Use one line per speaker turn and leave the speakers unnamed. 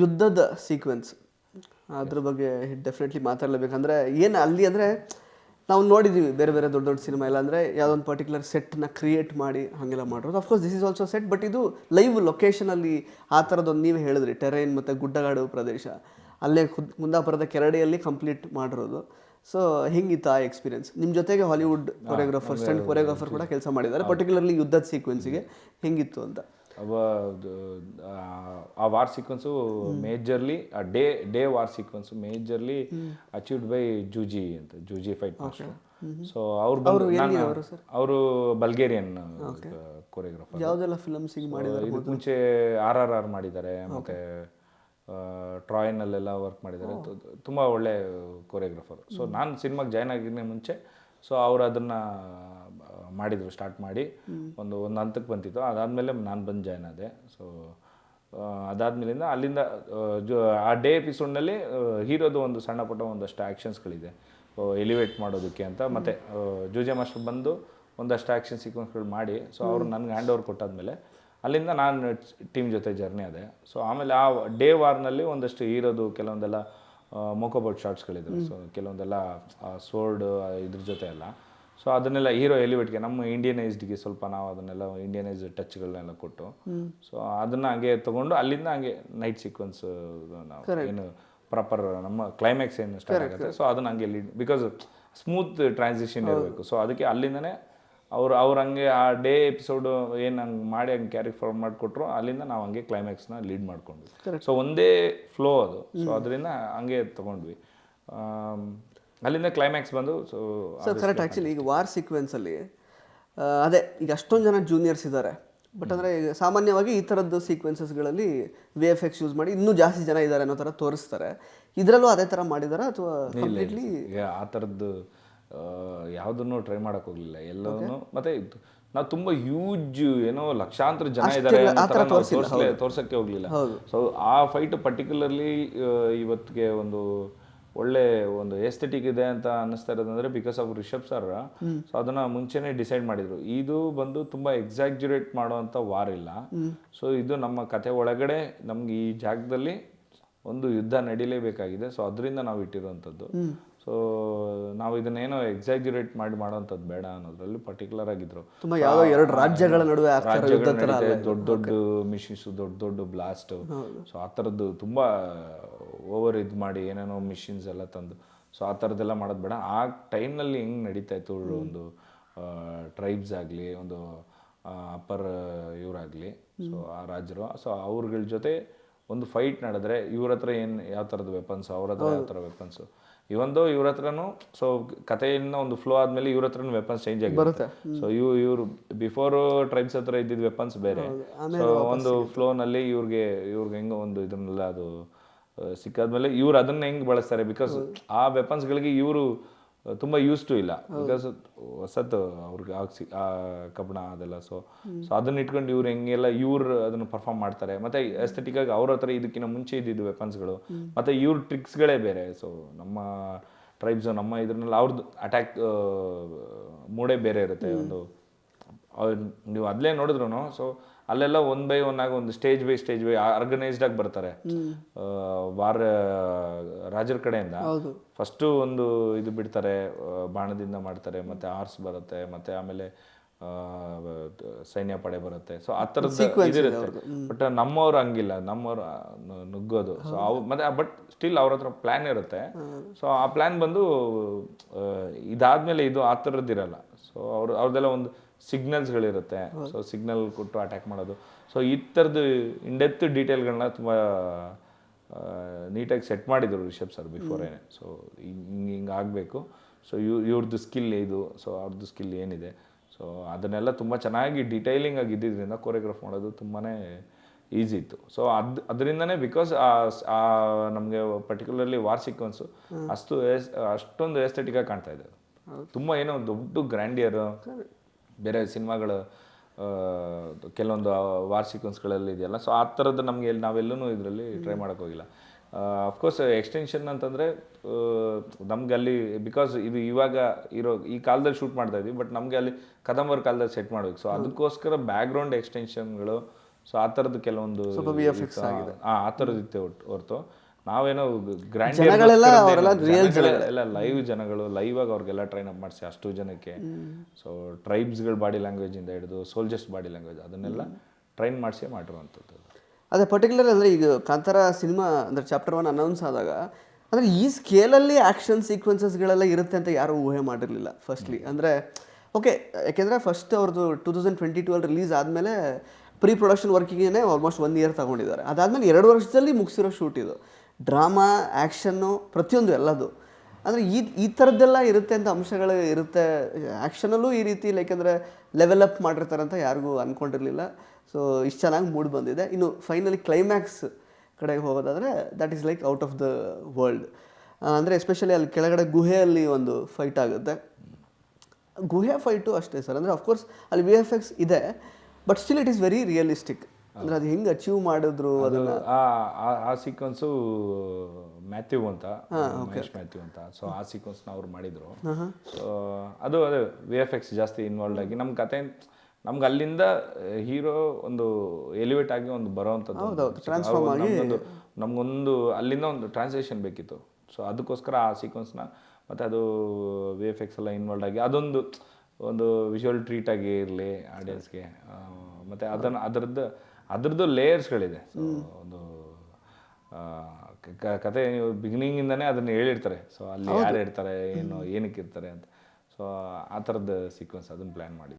ಯುದ್ಧದ ಸೀಕ್ವೆನ್ಸ್ ಅದ್ರ ಬಗ್ಗೆ ಡೆಫಿನೆಟ್ಲಿ ಮಾತಾಡಲೇಬೇಕಂದ್ರೆ ಏನು ಅಲ್ಲಿ ಅಂದರೆ ನಾವು ನೋಡಿದ್ದೀವಿ ಬೇರೆ ಬೇರೆ ದೊಡ್ಡ ದೊಡ್ಡ ಸಿನಿಮಾ ಇಲ್ಲ ಅಂದರೆ ಯಾವುದೋ ಒಂದು ಪರ್ಟಿಕ್ಯುಲರ್ ಸೆಟ್ನ ಕ್ರಿಯೇಟ್ ಮಾಡಿ ಹಾಗೆಲ್ಲ ಮಾಡಿರೋದು. Of course this is also set but ಇದು ಲೈವ್ ಲೊಕೇಶನಲ್ಲಿ ಆ ಥರದೊಂದು ನೀವು ಹೇಳಿದ್ರಿ. ಟೆರೈನ್ ಮತ್ತು ಗುಡ್ಡಗಾಡು ಪ್ರದೇಶ. ಅಲ್ಲೇ ಖುದ್ ಕುಂದಾಪುರದ ಕೆರಡಿಯಲ್ಲಿ ಕಂಪ್ಲೀಟ್ ಮಾಡಿರೋದು. ಸೊ ಹೆಂಗಿತ್ತು ಆ ಎಕ್ಸ್ಪೀರಿಯನ್ಸ್ ನಿಮ್ಮ ಜೊತೆಗೆ ಹಾಲಿವುಡ್ ಕೊರಿಯೋಗ್ರಾಫರ್ ಸ್ಟಂಟ್ ಕೊರಿಯೋಗ್ರಾಫರ್ ಕೂಡ ಕೆಲಸ ಮಾಡಿದ್ದಾರೆ ಪರ್ಟಿಕ್ಯುಲರ್ಲಿ ಯುದ್ಧದ ಸೀಕ್ವೆನ್ಸಿಗೆ ಹೆಂಗಿತ್ತು ಅಂತ?
ಆ, ಆ ವಾರ್ ಸೀಕ್ವೆನ್ಸು ಮೇಜರ್ಲಿ ಆ day day war sequence majorly achieved by Juji ಅಂತ ಜೂಜಿ ಫೈಟ್ ಮಾಸ್ಟರ್ ಸೊ ಅವ್ರು ಅವರು ಬಲ್ಗೇರಿಯನ್ ಕೊರಿಯೋಗ್ರಾಫರ್
ಯಾವುದೆಲ್ಲ ಫಿಲಮ್ಸ್ ಮಾಡಿದ್ದಾರೆ
ಇದಕ್ಕೆ ಮುಂಚೆ ಆರ್ ಆರ್ ಆರ್ ಮಾಡಿದ್ದಾರೆ ಮತ್ತೆ ಟ್ರಾಯ್ನಲ್ಲೆಲ್ಲ ವರ್ಕ್ ಮಾಡಿದ್ದಾರೆ. ತು- ತುಂಬಾ ಒಳ್ಳೆ ಕೊರಿಯೋಗ್ರಾಫರ್ ಸೊ ನಾನು ಸಿನಿಮಾಗೆ ಜಾಯ್ನ್ ಆಗಿದ್ದೇ ಮುಂಚೆ ಸೊ ಅವ್ರು ಅದನ್ನು ಮಾಡಿದರು ಸ್ಟಾರ್ಟ್ ಮಾಡಿ. ಒಂದು ಒಂದು ಹಂತಕ್ಕೆ ಬಂತಿತ್ತು. ಅದಾದಮೇಲೆ ನಾನು ಬಂದು ಜಾಯ್ನ್ ಆದೆ. ಸೊ ಅದಾದ್ಮೇಲಿಂದ ಅಲ್ಲಿಂದ ಆ, ಜೊ- ಆ ಡೇ ಎಪಿಸೋಡ್ನಲ್ಲಿ ಹೀರೋದು ಒಂದು ಸಣ್ಣ ಪುಟ್ಟ ಒಂದಷ್ಟು ಆ್ಯಕ್ಷನ್ಸ್ಗಳಿದೆ ಎಲಿವೇಟ್ ಮಾಡೋದಕ್ಕೆ ಅಂತ. ಮತ್ತೆ ಜೂಜೆ ಮಾಸ್ಟರ್ ಬಂದು ಒಂದಷ್ಟು ಆ್ಯಕ್ಷನ್ ಸೀಕ್ವೆನ್ಸ್ಗಳು ಮಾಡಿ. ಸೊ ಅವರು ನನಗೆ ಹ್ಯಾಂಡ್ ಓವರ್ ಕೊಟ್ಟಾದ್ಮೇಲೆ ಅಲ್ಲಿಂದ ನಾನು ಟೀಮ್ ಜೊತೆ ಜರ್ನಿ ಅದೇ ಸೊ ಆಮೇಲೆ ಆ ಡೇ ವಾರ್ನಲ್ಲಿ ಒಂದಷ್ಟು ಹೀರೋದು ಕೆಲವೊಂದೆಲ್ಲ ಮೋಕೋಬೌಟ್ ಶಾರ್ಟ್ಸ್ಗಳಿದ್ರು ಸೊ ಕೆಲವೊಂದೆಲ್ಲ ಸೋರ್ಡ್ ಇದ್ರ ಜೊತೆ ಎಲ್ಲ ಸೊ ಅದನ್ನೆಲ್ಲ ಹೀರೋ ಎಲಿವೇಟ್ಗೆ ನಮ್ಮ ಇಂಡಿಯನೈಸ್ಡ್ಗೆ ಸ್ವಲ್ಪ ನಾವು ಅದನ್ನೆಲ್ಲ ಇಂಡಿಯನೈಸ್ ಟಚ್ಗಳನ್ನೆಲ್ಲ ಕೊಟ್ಟು ಸೊ ಅದನ್ನ ಹಂಗೆ ತಗೊಂಡು ಅಲ್ಲಿಂದ ಹಂಗೆ ನೈಟ್ ಸೀಕ್ವೆನ್ಸ್ ನಾವು ಏನು ಪ್ರಾಪರ್ ನಮ್ಮ ಕ್ಲೈಮ್ಯಾಕ್ಸ್ ಏನು ಸ್ಟಾರ್ಟ್ ಆಗುತ್ತೆ. ಸೊ ಅದನ್ನ ಹಂಗೆ ಲೀಡ್ ಬಿಕಾಸ್ ಸ್ಮೂತ್ ಟ್ರಾನ್ಸಿಷನ್ ಇರಬೇಕು. ಸೊ ಅದಕ್ಕೆ ಅಲ್ಲಿಂದನೇ ಅವ್ರು ಅವ್ರು ಹಂಗೆ ಆ ಡೇ ಎಪಿಸೋಡ್ ಏನು ಹಂಗೆ ಮಾಡಿ ಹಂಗೆ ಕ್ಯಾರಿ ಫಾರ್ಮ್ ಮಾಡಿಕೊಟ್ರು ಅಲ್ಲಿಂದ ನಾವು ಹಂಗೆ ಕ್ಲೈಮ್ಯಾಕ್ಸ್ನ ಲೀಡ್ ಮಾಡ್ಕೊಂಡ್ವಿ. ಸೊ ಒಂದೇ ಫ್ಲೋ ಅದು. ಸೊ ಅದರಿಂದ ಹಂಗೆ ತಗೊಂಡ್ವಿ. ಅಲ್ಲಿಂದ ಕ್ಲೈಮ್ಯಾಕ್ಸ್ ಬಂದು ಸೊ
ಸರ್ ಕರೆಕ್ಟ್ ಆ್ಯಕ್ಚುಲಿ ಈಗ ವಾರ್ ಸೀಕ್ವೆನ್ಸಲ್ಲಿ ಅದೇ ಈಗ ಅಷ್ಟೊಂದು ಜನ ಜೂನಿಯರ್ಸ್ ಇದ್ದಾರೆ ಬಟ್ ಅಂದರೆ ಈಗ ಸಾಮಾನ್ಯವಾಗಿ ಈ ಥರದ್ದು ಸೀಕ್ವೆನ್ಸಸ್ಗಳಲ್ಲಿ ವಿ ಎಫ್ ಎಕ್ಸ್ ಯೂಸ್ ಮಾಡಿ ಇನ್ನೂ ಜಾಸ್ತಿ ಜನ ಇದ್ದಾರೆ ಅನ್ನೋ ಥರ ತೋರಿಸ್ತಾರೆ. ಇದರಲ್ಲೂ ಅದೇ ಥರ ಮಾಡಿದ್ದಾರೆ ಅಥವಾ ಕಂಪ್ಲೀಟ್ಲಿ
ಆ ಥರದ್ದು ಯಾವುದನ್ನು ಟ್ರೈ ಮಾಡಕ್ ಹೋಗ್ಲಿಲ್ಲ. ಎಲ್ಲವನ್ನೂ ಮತ್ತೆ ನಾವು ತುಂಬಾ ಹ್ಯೂಜ್ ಏನೋ ಲಕ್ಷಾಂತರ ಜನ ಇದ್ದಾರೆ ತೋರ್ಸಕ್ಕೆ ಹೋಗ್ಲಿಲ್ಲ. ಸೊ ಆ ಫೈಟ್ ಪರ್ಟಿಕ್ಯುಲರ್ಲಿ ಇವತ್ತಿಗೆ ಒಂದು ಒಳ್ಳೆ ಒಂದು ಎಸ್ಥೆಟಿಕ್ ಇದೆ ಅಂತ ಅನ್ನಿಸ್ತಾ ಇರೋದಂದ್ರೆ because of Rishab sir so ಅದನ್ನ ಮುಂಚೆನೆ ಡಿಸೈಡ್ ಮಾಡಿದ್ರು. ಇದು ಬಂದು ತುಂಬಾ ಎಕ್ಸಾಗ್ಯುರೇಟ್ ಮಾಡುವಂತ ವಾರ್ ಇಲ್ಲ. ಸೊ ಇದು ನಮ್ಮ ಕತೆ ಒಳಗಡೆ ನಮ್ಗೆ ಈ ಜಾಗದಲ್ಲಿ ಒಂದು ಯುದ್ಧ ನಡೀಲೇಬೇಕಾಗಿದೆ. ಸೊ ಅದರಿಂದ ನಾವು ಇಟ್ಟಿರುವಂಥದ್ದು. ಸೊ ನಾವು ಇದನ್ನೇನೋ ಎಕ್ಸಾಗ್ಯುರೇಟ್ ಮಾಡಿ ಮಾಡೋಂಥದ್ದು ಬೇಡ ಅನ್ನೋದ್ರಲ್ಲಿ ಪರ್ಟಿಕ್ಯುಲರ್ ಆಗಿದ್ರು.
ತುಂಬ ಯಾವ ಎರಡು ರಾಜ್ಯಗಳ ನಡುವೆ
ದೊಡ್ಡ ದೊಡ್ಡ ಮಿಷಿನ್ಸ್ ದೊಡ್ಡ ದೊಡ್ಡ ಬ್ಲಾಸ್ಟ್ ಸೊ ಆ ಥರದ್ದು ತುಂಬಾ ಓವರ್ ಇದು ಮಾಡಿ ಏನೇನೋ ಮಿಷಿನ್ಸ್ ಎಲ್ಲ ತಂದು. ಸೊ ಆ ಥರದ್ದೆಲ್ಲ ಮಾಡೋದು ಬೇಡ. ಆ ಟೈಮ್ನಲ್ಲಿ ಹೆಂಗೆ ನಡೀತಾ ಇತ್ತು ಒಂದು ಟ್ರೈಬ್ಸ್ ಆಗಲಿ ಒಂದು ಅಪ್ಪರ್ ಇವರಾಗಲಿ. ಸೊ ಆ ರಾಜರು ಸೊ ಅವ್ರಗಳ ಜೊತೆ ಒಂದು ಫೈಟ್ ನಡೆದ್ರೆ ಇವ್ರ ಹತ್ರ ಏನು ಯಾವ ಥರದ ವೆಪನ್ಸ್ ಅವ್ರ ಹತ್ರ ಯಾವ ಥರ ವೆಪನ್ಸು ಇವಂದು ಇವ್ರ ಹತ್ರನೂ ಸೊ ಕಥೆಯಿಂದ ಒಂದು ಫ್ಲೋ ಆದ್ಮೇಲೆ ಇವ್ರ ಹತ್ರನೂ ವೆಪನ್ಸ್ ಚೇಂಜ್ ಆಗಿರುತ್ತೆ. ಸೊ ಇವ್ ಇವ್ರು ಬಿಫೋರ್ ಟ್ರೈಬ್ಸ್ ಹತ್ರ ಇದ್ದಿದ್ ವೆಪನ್ಸ್ ಬೇರೆ. ಸೊ ಒಂದು ಫ್ಲೋನಲ್ಲಿ ಇವ್ರಿಗೆ ಇವ್ರಿಗೆ ಹೆಂಗೋ ಒಂದು ಇದನ್ನೆಲ್ಲ ಅದು ಸಿಕ್ಕಾದ್ಮೇಲೆ ಇವ್ರು ಅದನ್ನ ಹೆಂಗ್ ಬಳಸ್ತಾರೆ? ಬಿಕಾಸ್ ಆ ವೆಪನ್ಸ್ಗಳಿಗೆ ಇವರು ತುಂಬಾ ಯೂಸ್ ಟು ಇಲ್ಲ. ಬಿಕಾಸ್ ಹೊಸತು ಅವ್ರಿಗೆ ಆಕ್ಸಿ ಆ ಕಬ್ಬಣ ಅದೆಲ್ಲ ಸೊ ಸೊ ಅದನ್ನ ಇಟ್ಕೊಂಡು ಇವ್ರು ಹೆಂಗೆಲ್ಲ ಇವ್ರು ಅದನ್ನ ಪರ್ಫಾರ್ಮ್ ಮಾಡ್ತಾರೆ. ಮತ್ತೆ ಎಸ್ಥೆಟಿಕ್ ಆಗಿ ಅವ್ರ ಹತ್ರ ಇದಕ್ಕಿಂತ ಮುಂಚೆ ಇದ್ದಿದ್ದು ವೆಪನ್ಸ್ಗಳು ಮತ್ತೆ ಇವ್ರ ಟ್ರಿಕ್ಸ್ಗಳೇ ಬೇರೆ. ಸೊ ನಮ್ಮ ಟ್ರೈಬ್ಸ್ ನಮ್ಮ ಇದ್ರಲ್ಲಿ ಅವ್ರದ್ದು ಅಟ್ಯಾಕ್ ಮೂಡೇ ಬೇರೆ ಇರುತ್ತೆ ಒಂದು. ನೀವು ಅದಲೇ ನೋಡಿದ್ರು ಸೊ ಅಲ್ಲೆಲ್ಲ ಒನ್ ಬೈ ಒನ್ ಆಗಿ ಒಂದು stage by stage by organised ಆಗಿ ಬರ್ತಾರೆ. ವಾರ ರಾಜರ ಕಡೆಯಿಂದ ಫಸ್ಟು ಒಂದು ಇದು ಬಿಡ್ತಾರೆ ಬಾಣದಿಂದ ಮಾಡ್ತಾರೆ ಮತ್ತೆ ಆರ್ಸ್ ಬರುತ್ತೆ ಮತ್ತೆ ಆಮೇಲೆ ಸೈನ್ಯ ಪಡೆ ಬರುತ್ತೆ. ಸೊ ಆ ಥರದ್ದು ಇದಿರುತ್ತೆ. ಬಟ್ ನಮ್ಮವ್ರು ಹಂಗಿಲ್ಲ. ನಮ್ಮವ್ರು ನುಗ್ಗೋದು. ಸೊ ಅವು ಮತ್ತೆ ಬಟ್ ಸ್ಟಿಲ್ ಅವ್ರ ಹತ್ರ ಪ್ಲಾನ್ ಇರುತ್ತೆ. ಸೊ ಆ ಪ್ಲಾನ್ ಬಂದು ಇದಾದ್ಮೇಲೆ ಇದು ಆ ಥರದ್ದಿರಲ್ಲ ಸೊ ಅವ್ರು ಅವ್ರದ್ದೆಲ್ಲ ಒಂದು ಸಿಗ್ನಲ್ಸ್ಗಳಿರುತ್ತೆ. ಸೊ ಸಿಗ್ನಲ್ ಕೊಟ್ಟು ಅಟ್ಯಾಕ್ ಮಾಡೋದು. ಸೊ ಈ ಥರದ್ದು ಇಂಡೆತ್ ಡೀಟೇಲ್ಗಳನ್ನ ತುಂಬ ನೀಟಾಗಿ ಸೆಟ್ ಮಾಡಿದ್ರು ರಿಷಬ್ ಸರ್ ಬಿಫೋರೇನೆ ಸೊ ಹಿಂಗೆ ಹಿಂಗೆ ಆಗಬೇಕು. ಸೊ ಇವ್ ಇವ್ರದ್ದು ಸ್ಕಿಲ್ ಇದು. ಸೊ ಅವ್ರದ್ದು ಸ್ಕಿಲ್ ಏನಿದೆ. ಸೊ ಅದನ್ನೆಲ್ಲ ತುಂಬ ಚೆನ್ನಾಗಿ ಡೀಟೈಲಿಂಗ್ ಆಗಿ ಇದ್ದಿದ್ದರಿಂದ ಕೊರಿಯೋಗ್ರಾಫ್ ಮಾಡೋದು ತುಂಬಾ ಈಸಿ ಇತ್ತು. ಸೊ ಅದ್ ಅದರಿಂದನೇ ಬಿಕಾಸ್ ಆ ನಮಗೆ ಪರ್ಟಿಕ್ಯುಲರ್ಲಿ ವಾರ್ ಸೀಕ್ವೆನ್ಸು ಅಷ್ಟು ಅಷ್ಟೊಂದು ಎಸ್ಥೆಟಿಕ್ ಆಗಿ ಕಾಣ್ತಾ ಇದೆ. ತುಂಬಾ ತುಂಬ ಏನೋ ದೊಡ್ಡ ಗ್ರ್ಯಾಂಡಿಯರ್ ಬೇರೆ ಸಿನಿಮಾಗಳು ಕೆಲವೊಂದು ವಾರ್ ಸೀಕ್ವೆನ್ಸ್ಗಳಲ್ಲಿ ಇದೆಯಲ್ಲ ಸೊ ಆ ಥರದ್ದು ನಮಗೆ ನಾವೆಲ್ಲೂ ಇದರಲ್ಲಿ ಟ್ರೈ ಮಾಡೋಕೆ ಹೋಗಿಲ್ಲ. ಅಫ್ಕೋರ್ಸ್ ಎಕ್ಸ್ಟೆನ್ಷನ್ ಅಂತಂದರೆ ನಮ್ಗೆ ಅಲ್ಲಿ ಬಿಕಾಸ್ ಇದು ಇವಾಗ ಇರೋ ಈ ಕಾಲದಲ್ಲಿ ಶೂಟ್ ಮಾಡ್ತಾ ಇದ್ವಿ ಬಟ್ ನಮಗೆ ಅಲ್ಲಿ ಕದಂಬರ್ ಕಾಲದಲ್ಲಿ ಸೆಟ್ ಮಾಡ್ಬೇಕು. ಸೊ ಅದಕ್ಕೋಸ್ಕರ ಬ್ಯಾಕ್ಗ್ರೌಂಡ್ ಎಕ್ಸ್ಟೆನ್ಷನ್ಗಳು ಸೊ ಆ ಥರದ್ದು ಕೆಲವೊಂದು ಹಾಂ ಆ ಆ ಥರದ್ದು ಇತ್ತು ಹೊರ್ತು. ನಾವೇನೋ ಗ್ರ್ಯಾಂಡ್ ಎಲ್ಲ ಲೈವ್ ಜನಗಳು ಲೈವ್ ಆಗಿ ಅವ್ರಿಗೆಲ್ಲ ಟ್ರೈನ್ ಅಪ್ ಮಾಡಿಸಿ ಅಷ್ಟು ಜನಕ್ಕೆ. ಸೊ ಟ್ರೈಬ್ಸ್ಗಳ ಬಾಡಿ ಲ್ಯಾಂಗ್ವೇಜ್ ಇಂದ ಹಿಡಿದು ಸೋಲ್ಜರ್ಸ್ ಬಾಡಿ ಲ್ಯಾಂಗ್ವೇಜ್ ಅದನ್ನೆಲ್ಲ ಟ್ರೈನ್ ಮಾಡಿಸಿ ಮಾಡಿರುವಂಥದ್ದು
ಅದೇ. ಪರ್ಟಿಕ್ಯುಲರ್ ಅಂದರೆ ಈಗ ಕಾಂತಾರ ಸಿನಿಮಾ ಅಂದರೆ ಚಾಪ್ಟರ್ ಒನ್ ಅನೌನ್ಸ್ ಆದಾಗ ಅಂದರೆ ಈ ಸ್ಕೇಲಲ್ಲಿ ಆ್ಯಕ್ಷನ್ ಸೀಕ್ವೆನ್ಸಸ್ಗಳೆಲ್ಲ ಇರುತ್ತೆ ಅಂತ ಯಾರೂ ಊಹೆ ಮಾಡಿರಲಿಲ್ಲ ಫಸ್ಟ್ಲಿ ಅಂದರೆ ಓಕೆ ಯಾಕೆಂದರೆ ಫಸ್ಟ್ ಅವ್ರದ್ದು ಟೂ ತೌಸಂಡ್ ಟ್ವೆಂಟಿ ಟೂ ಅಲ್ಲಿ ರಿಲೀಸ್ ಆದಮೇಲೆ ಪ್ರೀ ಪ್ರೊಡಕ್ಷನ್ ವರ್ಕಿಗೇನೆ ಆಲ್ಮೋಸ್ಟ್ ಒನ್ ಇಯರ್ ತಗೊಂಡಿದ್ದಾರೆ. ಅದಾದಮೇಲೆ ಎರಡು ವರ್ಷದಲ್ಲಿ ಮುಗಿಸಿರೋ ಶೂಟ್ ಇದು. ಡ್ರಾಮಾ, ಆ್ಯಕ್ಷನ್ನು, ಪ್ರತಿಯೊಂದು ಎಲ್ಲದು. ಅಂದರೆ ಈ ಈ ಥರದ್ದೆಲ್ಲ ಇರುತ್ತೆ ಅಂತ ಅಂಶಗಳು ಇರುತ್ತೆ. ಆ್ಯಕ್ಷನಲ್ಲೂ ಈ ರೀತಿ ಲೈಕ್ ಅಂದರೆ ಲೆವೆಲ್ ಅಪ್ ಮಾಡಿರ್ತಾರೆ ಅಂತ ಯಾರಿಗೂ ಅಂದ್ಕೊಂಡಿರಲಿಲ್ಲ ಸೊ ಇಷ್ಟು ಚೆನ್ನಾಗಿ ಮೂಡ್ ಬಂದಿದೆ. ಇನ್ನು ಫೈನಲಿ ಕ್ಲೈಮ್ಯಾಕ್ಸ್ ಕಡೆಗೆ ಹೋಗೋದಾದರೆ that is like out of the world ಅಂದರೆ ಎಸ್ಪೆಷಲಿ ಅಲ್ಲಿ ಕೆಳಗಡೆ ಗುಹೆಯಲ್ಲಿ ಒಂದು ಫೈಟ್ ಆಗುತ್ತೆ. ಗುಹೆ ಫೈಟು ಅಷ್ಟೇ ಸರ್ ಅಂದರೆ ಅಫ್ಕೋರ್ಸ್ ಅಲ್ಲಿ ವಿ ಎಫ್ ಎಕ್ಸ್ ಇದೆ but still it is very realistic ಅಂದರೆ ಅದು ಹೆಂಗೆ ಅಚೀವ್ ಮಾಡಿದ್ರು
ಅದು ಆ- ಸೀಕ್ವೆನ್ಸು ಮ್ಯಾಥ್ಯೂ ಅಂತ ಮಹೇಶ್ ಮ್ಯಾಥ್ಯೂ ಅಂತ. ಸೊ ಆ ಸೀಕ್ವೆನ್ಸ್ನ ಅವ್ರು ಮಾಡಿದ್ರು. ಸೊ ಅದು ಅದೇ ವಿ ಎಫ್ ಎಕ್ಸ್ ಜಾಸ್ತಿ ಇನ್ವಾಲ್ವ್ ಆಗಿ ನಮ್ಮ ಕತೆ ನಮ್ಗೆ ಅಲ್ಲಿಂದ ಹೀರೋ ಒಂದು ಎಲಿವೇಟ್ ಆಗಿ ಒಂದು ಬರೋವಂಥದ್ದು ನಮ್ಗೊಂದು ನಮಗೊಂದು ಅಲ್ಲಿಂದ ಒಂದು ಟ್ರಾನ್ಸ್ಲೇಷನ್ ಬೇಕಿತ್ತು. ಸೊ ಅದಕ್ಕೋಸ್ಕರ ಆ ಸೀಕ್ವೆನ್ಸ್ನ ಮತ್ತು ಅದು ವಿ ಎಫ್ ಎಕ್ಸ್ ಎಲ್ಲ ಇನ್ವಾಲ್ವ್ ಆಗಿ ಅದೊಂದು ಒಂದು ವಿಷುವಲ್ ಟ್ರೀಟ್ ಆಗಿ ಇರಲಿ ಆಡಿಯನ್ಸ್ಗೆ ಮತ್ತು ಅದನ್ನು ಅದರದ್ದು ಅದ್ರದ್ದು ಲೇಯರ್ಸ್ಗಳಿದೆ. ಸೊ ಒಂದು ಕತೆ ನೀವು ಬಿಗಿನಿಂಗಿಂದನೇ ಅದನ್ನ ಹೇಳಿರ್ತಾರೆ. ಸೊ ಅಲ್ಲಿ ಯಾರು ಇರ್ತಾರೆ ಏನು ಏನಕ್ಕೆ ಇರ್ತಾರೆ ಅಂತ. ಸೊ ಆ ಥರದ ಸೀಕ್ವೆನ್ಸ್ ಅದನ್ನ ಪ್ಲ್ಯಾನ್ ಮಾಡಿ